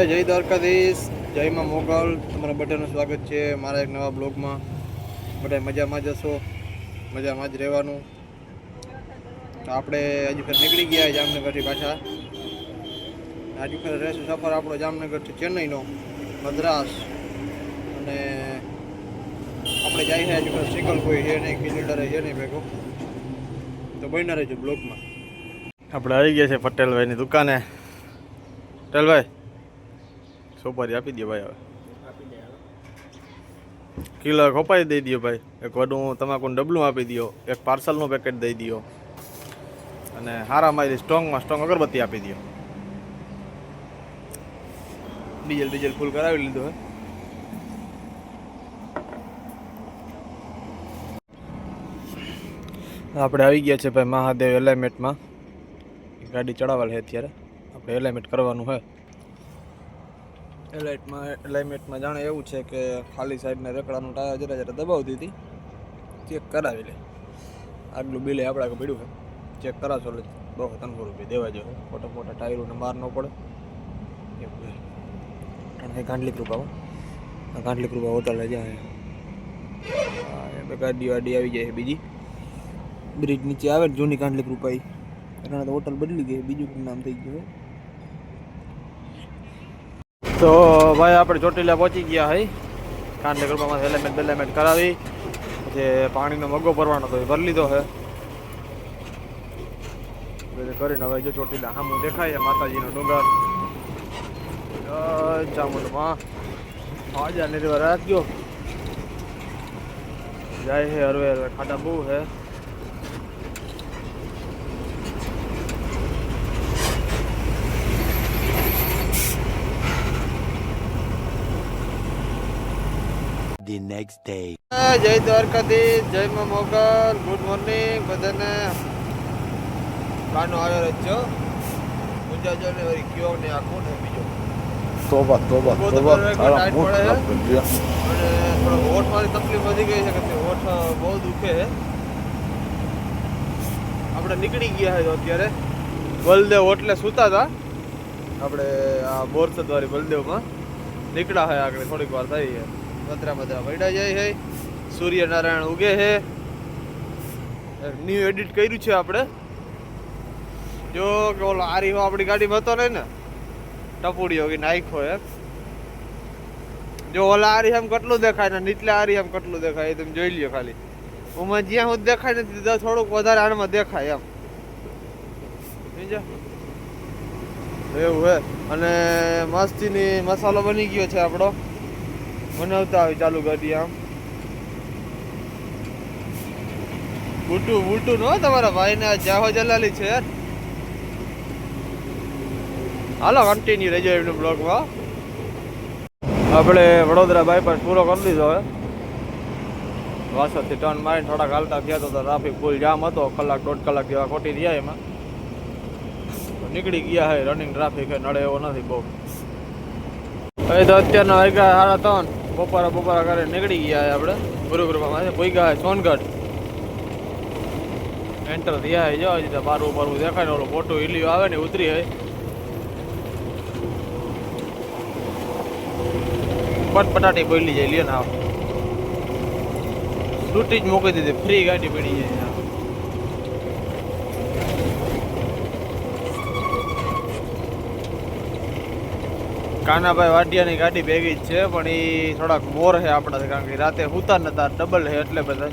એ જય દ્વારકાધીશ. જયમાં મોગલ. તમારા બધાનું સ્વાગત છે મારા એક નવા બ્લોગમાં. બધા મજામાં જશો મજામાં જ રહેવાનું? તો આપણે હજુ ફેર નીકળી ગયા જામનગરથી પાછા. હજુ ફેર રહેશું. સફર આપણો જામનગરથી ચેન્નઈનો. મદ્રાસ. અને આપણે જાય છે હજુ ફેર સિંગલ કોઈ છે નહીં કિલોમીટર છે નહીં ભેગો. તો બન્યા રહેજો બ્લોગમાં. આપણે આવી ગયા છે પટેલભાઈની દુકાને. પટેલભાઈ સોપારી આપી દે ભાઈ હવે. કિલો ખપાઈ દઈ દો ભાઈ. એક વડું તમાકુનું ડબલું આપી દો એક પાર્સલનું પેકેટ દઈ દો અને હારા મારી સ્ટ્રોંગમાં સ્ટ્રોંગ અગરબત્તી આપી દો ડીઝલ ડીઝલ ફૂલ કરાવી લીધું હે. આપણે આવી ગયા છે ભાઈ મહાદેવ એલાઇમેન્ટમાં ગાડી ચડાવવાની છે અત્યારે. આપણે એલાઇમેન્ટ કરવાનું છે એલાઇટમાં એલાઇમેન્ટમાં જાણે એવું છે કે ખાલી સાઈડને રેકડાનું ટાયર જરા જરા દબાવી દીધી ચેક કરાવી લે. આગલું બિલે આપણા આગળ પડ્યું છે. ચેક કરાવશો એટલે બહુ ત્રણસો રૂપિયા દેવા જોઈએ મોટા મોટા ટાયરોને માર ન પડે. એવું ગાંઠલી કારણ કૃપા. આ કૃપા હોટલ જાય. ગાડી વાડી આવી જાય બીજી. બ્રિજ નીચે આવે જૂની જૂની કૃપા એ. એના તો હોટલ બદલી ગઈ બીજું નામ થઈ ગયું તો ભાઈ આપણે ચોટીલા પહોંચી ગયા હઈ. કાંડલી કૃપામાં એલેમેન્ટ બેલેમેન્ટ કરાવી. જે પાણીનો મગો ભરવાનો હતો એ ભરી લીધો બધું કરીને હવે જો ચોટીલા સામું દેખાય માતાજીનો ડુંગર. ચામુંડમાં. હાજા રાત રાખજો. જાય છે હરવે હરવે ખાડા બહુ છે next day. જય દ્વારકાધીશ જય માં મોગલ ગુડ મોર્નિંગ બધાને કાનો આવ્યો પૂજા જો ને વરી કયો ને આખો ને બીજો? તોબા તોબા તોબા તારા મોટ ખરાબ કરી દીધા. અને થોડો હોઠ મારી તકલીફ વધી ગઈ છે કે હોઠ બહુ દુખે છે. આપણે નીકળી ગયા છે તો અત્યારે. બલદેવ હોટલે સૂતા હતા આપણે આ બોરસદ વાળી બલદેવમાં. નીકળ્યા હોય આગળ થોડીક વાર થઈ છે પતરા પતરા પડ્યા જાય છે સૂર્યનારાયણ ઉગે છે ન્યૂ એડિટ કર્યું છે આપણે. જો કે ઓલો આરી આપણી ગાડીમાં હતો નહીં ને, ટપુડીઓ કે નાખ્યો એમ. જો ઓલા આરી આમ કેટલું દેખાય ને, નીચલા આરી આમ કેટલું દેખાય એ તમે જોઈ લ્યો ખાલી. ઉમાં જ્યાં હું દેખાય નથી ત્યાં થોડુંક વધારે આણમાં દેખાય એમ. સમજ્યા? એવું હે. અને મસ્તીની મસાલો બની ગયો છે આપણો. બનાવતા આવી ચાલુ કરી આમ. બુટુ બુટુ નો તમારા ભાઈને જાહો જલાલી છે. હાલો કન્ટિન્યુ રહેજો એમનું બ્લોગમાં આપણે વડોદરા બાયપાસ પૂરો કરી દીધો હવે વાસદથી ટર્ન મારીને થોડાક હાલતા થયા તો ટ્રાફિક ફૂલ જામ હતો. કલાક દોઢ કલાક જેવા ખોટી રહ્યા એમાં. નીકળી ગયા હે રનિંગ ટ્રાફિક હે, નડે એવો નથી બહુ. હવે તો અત્યારના વાગ્યા સાડા ત્રણ. બપોરા બપોરા કરે નીકળી ગયા આપણે ગુરુકૃપામાં ભૂગ્યા હે સોનગઢ. એન્ટર થયા હે જો જીતા બારું બારવું દેખાય ને ઓલો મોટું હિલિયો આવે ને ઉતરી હે. પટ પટાટી બોલી જાય, લ્યો ને આવ લૂંટી જ મૂકી દીધી, ફ્રી ગાડી પડી જાય આવ. કાનાભાઈ વાડિયાની ગાડી ભેગી જ છે, પણ એ થોડાક મોર છે આપણાથી, કારણ કે રાતે હુતા નતા ડબલ છે એટલે બધા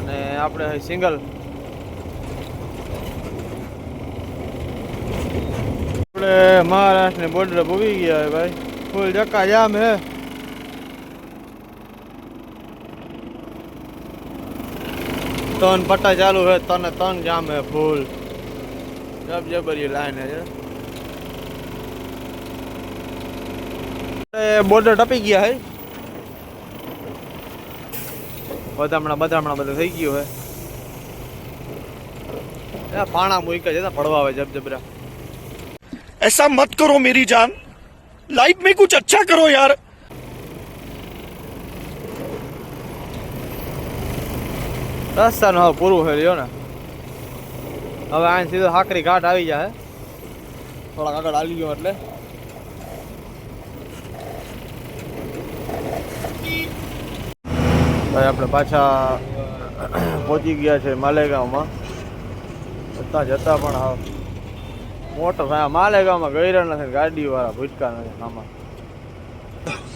અને આપણે સિંગલ આપણે મહારાષ્ટ્રની બોર્ડર ભૂવી ગયા ભાઈ. ફૂલ જક્કા જામ હે. તન પટ્ટા ચાલુ હે, તને તન જામ હે ફૂલ. જબ જબરી લાઈન હે બોર્ડર ટપી ગયા હે. બધામણા બધામણા બધા થઈ ગયું હે. પાણા મૂકે છે ભળવા આવે જબ જબરા એસા મત કરો મેરી જાન લાઈફ મેં કુછ અચ્છા કરો યાર રસ્તાનું હવે પૂરું થઈ રહ્યો ને. હવે આને સીધો હાકરી ઘાટ આવી જાય થોડાક આગળ આવી ગયો એટલે. આપણે પાછા પહોંચી ગયા છે માલેગાંવમાં. જતાં જતાં પણ મોટર હા માલેગાંવમાં ગયરા નથી, ગાડીવાળા ભૂટકા નથી આમાં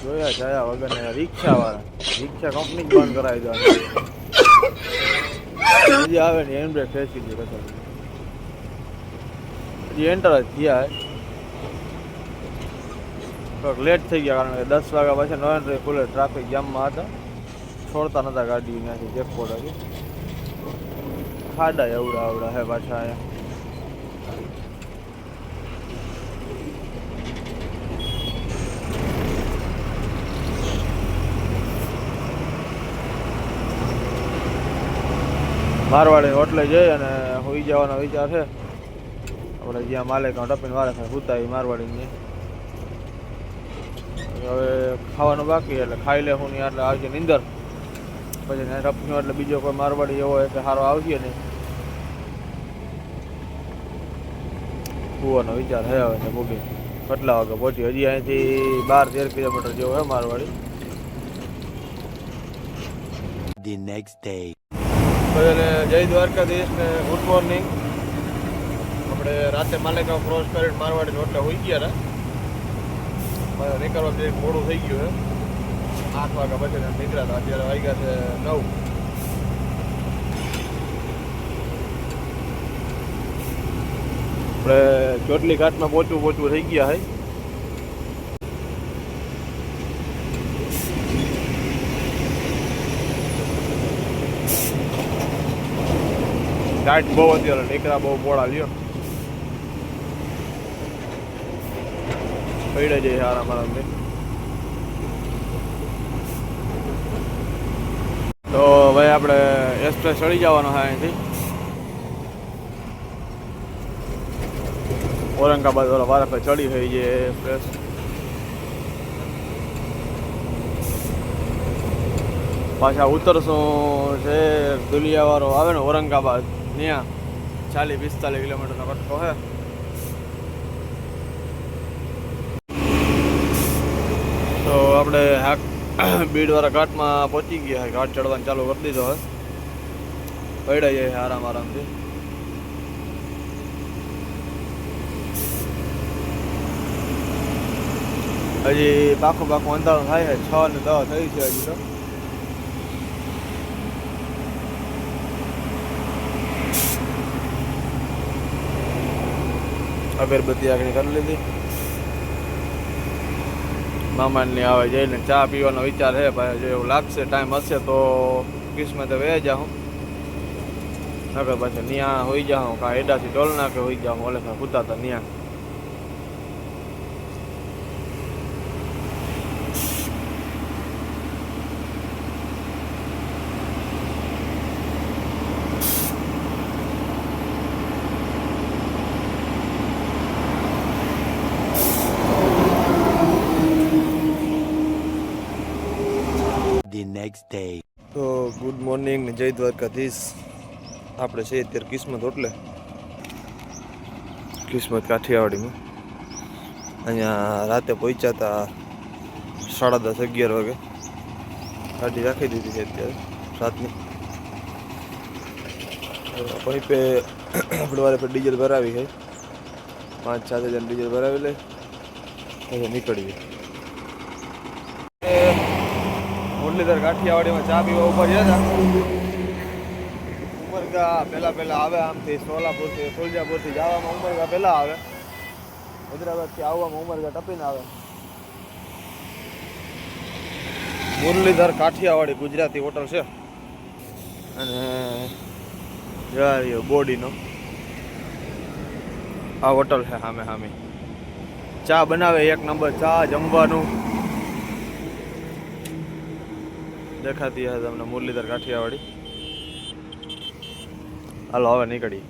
જોયા જયા વગર રિક્ષાવાળા. રિક્ષા કંપની બંધ કરાવી દેવાની. હજી આવે ને એમ બ્રેક કદાચ હજી એન્ટર જ થયા. થોડોક લેટ થઈ ગયા કારણ કે દસ વાગ્યા પછી નો એન્ટ્રી ખુલે ટ્રાફિક જામમાં હતા. છોડતા નતા ગાડી ત્યાંથી ચેકપોટ હતી. ખાડા એવડા આવડા હે પાછા અહીંયા. મારવાડી હોટલે જઈ અને હોઈ જવાનો વિચાર છે. આપણે જ્યાં માલિક ટપીને વારે થાય હુતા એ મારવાડીની. હવે ખાવાનું બાકી એટલે ખાઈ લે હું એટલે આવજે નીંદર. પછી ટપીનો એટલે બીજો કોઈ મારવાડી એવો હોય કે સારો આવજે નહીં. કૂવાનો વિચાર થયો હવે ને ભૂગી કેટલા વાગે પહોંચી? હજી અહીંથી બાર તેર કિલોમીટર જેવો હે મારવાડી. The નેક્સ્ટ ડે બધાને જય દ્વારકાધીશ ને ગુડ મોર્નિંગ આપણે રાતે માલેગાંવ ક્રોસ કરીને મારવાડી એટલે હોઈ ગયા હતા. મારે નીકળવા જે મોડું થઈ ગયું છે આઠ વાગ્યા પછી નીકળ્યા હતા. અત્યારે વાગ્યા છે નવ. આપણે ચોટલી ઘાટમાં પહોંચવું પહોંચવું થઈ ગયા હોય ઘાટ બહુ અત્યારે ટેકરા બહુ પોળા લ્યો. પૈડા જઈએ આરામ આરામથી તો ભાઈ આપણે એક્સપ્રેસ ચડી જવાનો છે અહીંથી. ઔરંગાબાદ વાળા વારા ચડી થઈ છે એક્સપ્રેસ પાછા ઉતરશું છે દુલિયાવાળો આવે ને ઔરંગાબાદ ત્યાં ચાલીસ પિસ્તાલીસ કિલોમીટરનો કટકો છે તો આપણે હાક બીડવાળા ઘાટમાં પહોંચી ગયા હોય ઘાટ ચડવાનું ચાલુ કરી દીધો હોય પડ્યા જાય આરામ આરામથી. હજી પાખું પાખું અંધારો થાય છે. છ ને દસ થઈ છે હજી તો. અગરબત્તી આગળ કરી લીધી. મામાની આવે જઈને ચા પીવાનો વિચાર છે ભાઈ જો એવું લાગશે ટાઈમ હશે તો કિસ્મતે વહી જાઉં. નગર પાછળ ન્યા હોઈ જાઉં કાં એડાથી ટોલ નાખે હોઈ જાઉં, ઓલે હુતા હતા ન્યા. Next day. તો ગુડ મોર્નિંગ જય દ્વારકાધીશ. આપણે છે અત્યારે કિસ્મત હોટલે. કિસ્મત કાઠિયાવાડીમાં. અહીંયા રાતે પહોંચ્યા હતા સાડા દસ અગિયાર વાગે. ગાડી રાખી દીધી છે અત્યારે, રાતની. અહીં પે આપણે વારે પર ડીઝલ ભરાવી છે. પાંચ સાત હજાર ડીઝલ ભરાવી લે. પછી નીકળીએ મુરલીધર કાઠિયાવાડીમાં ચા પીવા ઉપર ગયા હતા. ઉમરગા પહેલા પહેલા આવે આમથી સોલાપુરથી સુલજાપુરથી જવામાં ઉમરગા પહેલા આવે. હૈદરાબાદથી આવવામાં ઉમરગા ટપીને આવે. મુરલીધર કાઠિયાવાડી ગુજરાતી હોટલ છે. અને બોડીનો. આ હોટલ છે સામે સામે ચા બનાવે એક નંબર, ચા જમવાનું. દેખાતી હશે તમને મુરલીધર કાઠિયાવાડી. હાલો હવે નીકળી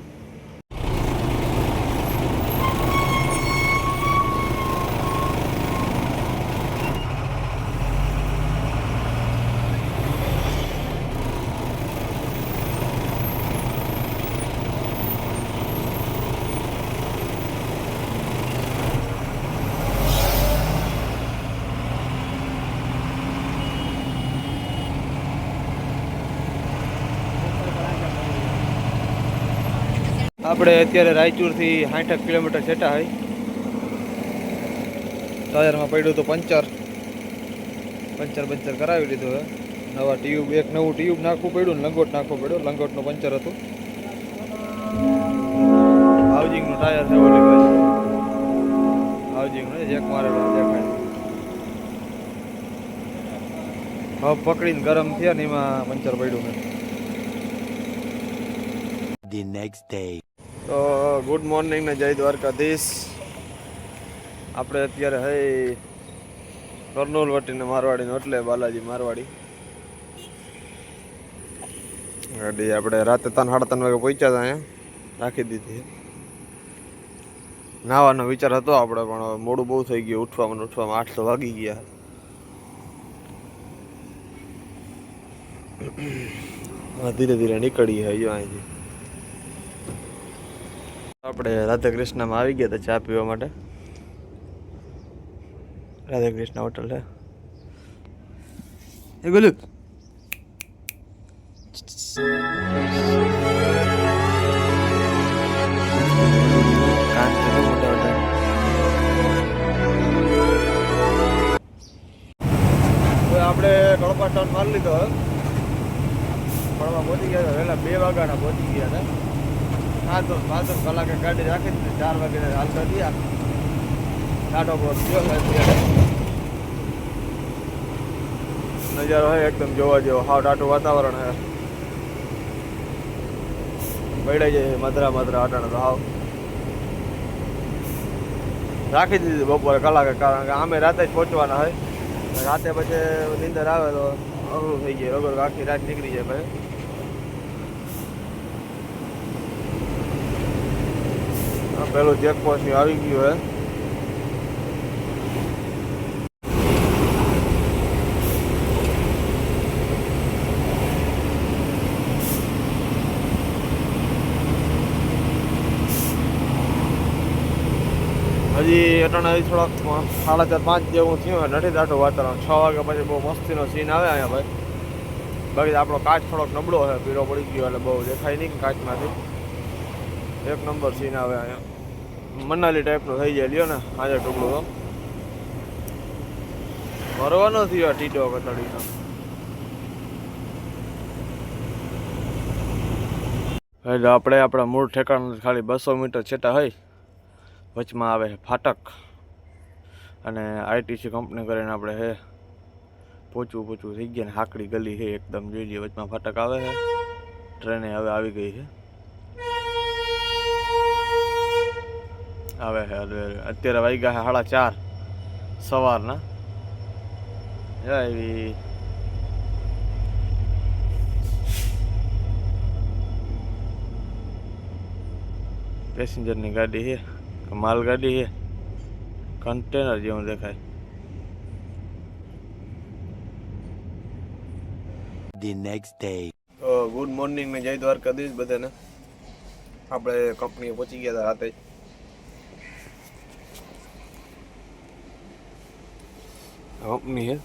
આપણે અત્યારે રાયચૂરથી સાઠ કિલોમીટર છેટા હોય. ટાયરમાં પડ્યું તો પંચર. પંચર પંચર કરાવી લીધું હવે. નવા ટ્યુબ, એક નવું ટ્યુબ નાખવું પડ્યું ને લંગોટ નાખવો પડ્યું. લંગોટનું પંચર હતું. હાઉજિંગનું ટાયર છે ઓલી હાઉજિંગનું એક મારેલો દેખાય. હવે પકડીને ગરમ થયા ને એમાં પંચર પડ્યું મેં The next day. તો ગુડ મોર્નિંગ ને જય દ્વારકાધીશ. આપણે અત્યારે હઈ કર્નૂલ વટીને મારવાડી એટલે બાલાજી મારવાડી. ગાડી આપણે રાતે ત્રણ, સાડા ત્રણ વાગે પહોંચ્યા હતા અહીંયા. રાખી દીધી. નાવાનો વિચાર હતો આપણે, પણ મોડું બહુ થઈ ગયું. ઉઠવામાં ઉઠવામાં આઠ વાગી ગયા. ધીરે ધીરે નીકળીએ હજુ અહીંથી. આપણે રાધા કૃષ્ણમાં આવી ગયા હતા ચા પીવા માટે. રાધા કૃષ્ણ હોટલ છે એ ગોલુ. આપણે કળપા ટાઉન મારી લીધો પણ પહોંચી ગયા હતા, વહેલા બે વાગ્યાના પહોંચી ગયા હતા. હા તો પાંચ કલાકે ગાડી રાખી દીધી, ચાર વાગે હાલતા થયા. સાડો બોટ નજારો હોય એકદમ જોવા જેવો, હાવ ટાટું વાતાવરણ હે. પડાઈ જાય મધરા મધરા અટાણે તો હાવ. રાખી દીધી બપોરે કલાકે, કારણ કે આમે રાતે જ પહોંચવાના હોય રાતે પછી નીંદર આવે તો અઘરું થઈ જાય, અઘરું આખી રાત નીકળી જાય પછી આ પેલું ચેકપોસ્ટ આવી ગયું હે. હજી અટાણા થોડાક સાડા ચાર પાંચ જેવું થયું હોય નથી દાટું વાતાવરણ. છ વાગ્યા પછી બહુ મસ્તીનો સીન આવે અહીંયા ભાઈ. બાકી આપણો કાચ થોડોક નબળો છે પીળો પડી ગયો એટલે બહુ દેખાય નહીં કાચમાંથી. એક નંબર સીન આવે અહીંયા. મનાલી ટાઈપનું થઈ જાય. લ્યો ને, આજે ટુકડું તો. ભરવાનો થયો ટીટો કતડીનો એટલે આપણે આપણા મૂળ ઠેકાણ ખાલી બસો મીટર છેટા હોય વચમાં આવે ફાટક. અને આઈટીસી કંપની કરીને આપણે હે પોચવું પોચવું થઈ ગયા ને, હાકડી ગલી છે એકદમ જોઈ લઈએ વચમાં ફાટક આવે છે. ટ્રેને હવે આવી ગઈ છે. આવે છે હવે અત્યારે વાગ્યા છે સાડા ચાર સવારના. એવી. પેસેન્જરની ગાડી છે માલગાડી છે કન્ટેનર જેવું દેખાય. ધી નેક્સ્ટ ડે તો ગુડ મોર્નિંગ ને જય દ્વારકાધીશ બધાને. આપણે કંપનીએ પહોંચી ગયા હતા રાતે. કંપની છે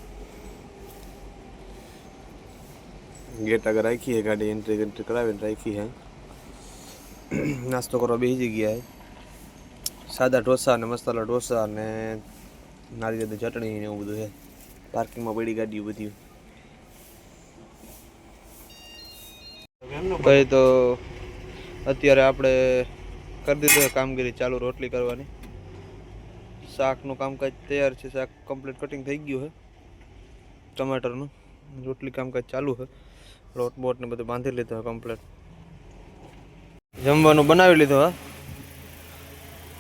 ગેટ આગળ રાખી છે ગાડી એન્ટ્રી એન્ટ્રી કરાવીને રાખી હે નાસ્તો કરવા બેસી ગયા છે સાદા ઢોસા અને મસાલા ઢોસા ને નારિયેળની ચટણી ને એવું બધું છે પાર્કિંગમાં પડી ગાડીઓ બધી કઈ તો અત્યારે આપણે કરી દીધું કામગીરી ચાલુ રોટલી કરવાની શાકનું કામકાજ તૈયાર છે, શાક કમ્પ્લીટ કટિંગ થઈ ગયું છે. ટમાટરનું, રોટલી કામકાજ ચાલુ છે. લોટ બોટ ને બધું બાંધી લીધું છે કમ્પ્લીટ જમવાનું બનાવી લીધું હા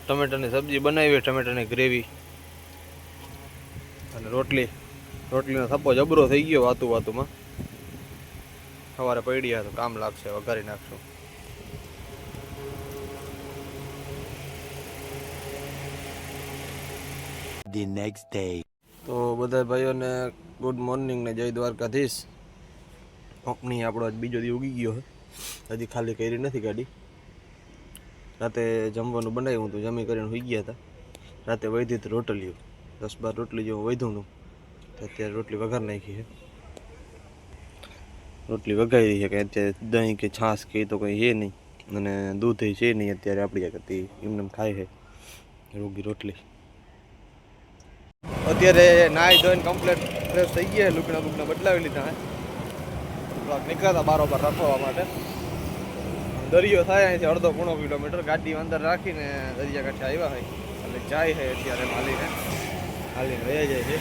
ટમેટાની સબ્જી બનાવી ટમેટાની ગ્રેવી અને રોટલી. રોટલીનો થપ્પો જબરો થઈ ગયો વાતું વાતુમાં. સવારે પડ્યા તો કામ લાગશે, વઘારી નાખશું. The next day. તો બધા ભાઈઓને ગુડ મોર્નિંગ ને જય દ્વારકાધીશ. કંપની આપણો આજ બીજો દી ઉગી ગયો છે હજી ખાલી કરી નથી ગાડી. રાતે જમવાનું બનાવ્યું હતું, જમી કરીને હોઈ ગયા હતા. રાતે વૈધિત રોટલીઓ. દસ બાર રોટલી જેવું વૈધું હતું તો અત્યારે રોટલી વઘાર નાખી છે રોટલી વઘારી છે કે અત્યારે દહીં કે છાશ કે તો કંઈ છે નહીં. અને દૂધ છે નહીં અત્યારે આપણી આગળ એમને ખાય છે રોગી રોટલી. અત્યારે નાહી ધોઈને કમ્પ્લેટ ફ્રેશ થઈ ગયા લુકડા લૂકણા બદલાવી લીધા હે થોડાક નીકળ્યા બારોબાર રાખવા માટે. દરિયો થાય અહીંથી અડધો પોણો કિલોમીટર ગાડી અંદર રાખીને દરિયા કાંઠે આવ્યા હોય. એટલે જાય છે અત્યારે માલીને. હાલીને રહી જાય છે.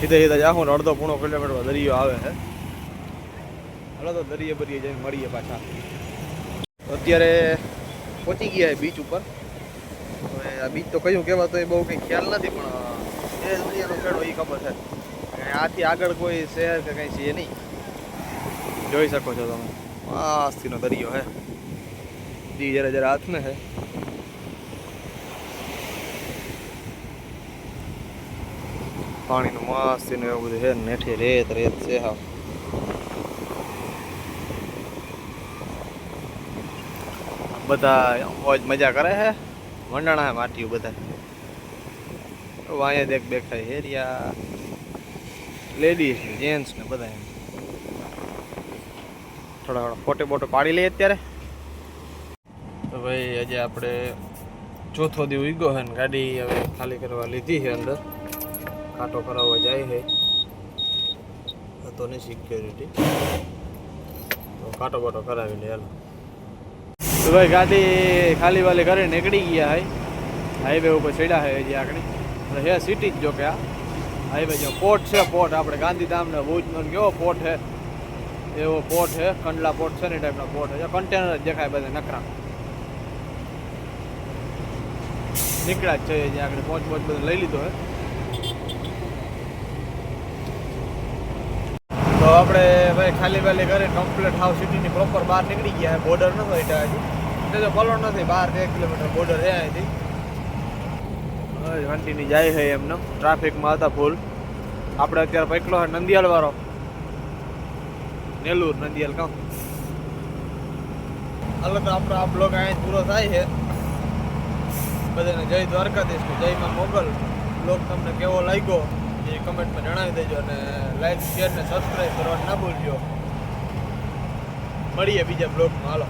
સીધા સીધા જાઉં અડધો પોણો કિલોમીટર દરિયો આવે છે. હાલો તો દરિયે બરિયે જઈને મળીએ પાછા. અત્યારે પહોંચી ગયા બીચ ઉપર. બીચ તો કયું કહેવાતો એ બહુ કંઈ ખ્યાલ નથી, પણ એ દુનિયાનો ખેડો એ ખબર છે. આથી આગળ કોઈ શહેર કે કંઈ છે નહીં. જોઈ શકો છો તમે. મસ્તીનો દરિયો હે. દી જરા જરા હાથને હે. પાણીનું મસ્તીનું એવું બધું છે નેઠે રેત રેત છે હા બધા મોજ મજા કરે છે મંડાણા માટ્યું બધા. અહીંયા દેખ બેઠા હેરિયા. લેડીઝ ને જેન્ટ્સ ને બધા એમ. થોડા થોડા ફોટો બોટો પાડી લઈએ અત્યારે. તો ભાઈ, આજે આપણે ચોથો દિવસ ઉગ્યો હે ને ગાડી હવે ખાલી કરવા લીધી છે અંદર. કાંટો કરાવવા જાય છે હતો નહીં સિક્યોરિટી તો કાંટો બાટો કરાવી લે, હાલો. તો ભાઈ ગાડી ખાલી વાલી ઘરે નીકળી ગયા હાઈ હાઈવે ઉપર ચડ્યા હે હજી આગળ. હે સિટી જ જો કે આ. હાઈવે જો પોર્ટ છે પોર્ટ આપણે ગાંધીધામ ને ભુજનો કેવો પોર્ટ છે એવો પોર્ટ છે કંડલા પોર્ટ છે ને ટાઈપનો પોર્ટ છે કન્ટેનર જ દેખાય બધા નકરા નીકળ્યા જ છે જે આગળ. પોચ પોચ બધું લઈ લીધો હે. તો આપણે ભાઈ ખાલી વાલી કરી કમ્પ્લીટ હાવ સિટીની પ્રોપર બહાર નીકળી ગયા બોર્ડર ન હોય ત્યાં હજી. જો કલર નથી. બહાર એક કિલોમીટર બોર્ડર છે અહીંથી. વાંટીની જાય છે એમને ટ્રાફિકમાં હતા ફૂલ આપણે અત્યારે પકડો હોય નંદિયાલ વાળો. નેલુર, નંદિયાલ, કામ. અલગ તો આપણો આ બ્લોગ અહીં પૂરો થાય છે. બધાને જય દ્વારકાધીશ જયમાં મોગલ. બ્લોગ તમને કેવો લાગ્યો? એ કમેન્ટમાં જણાવી દેજો અને લાઈક શેર ને સબસ્ક્રાઈબ કરવાનું ના ભૂલજો. મળીએ બીજા બ્લોગમાં હાલો.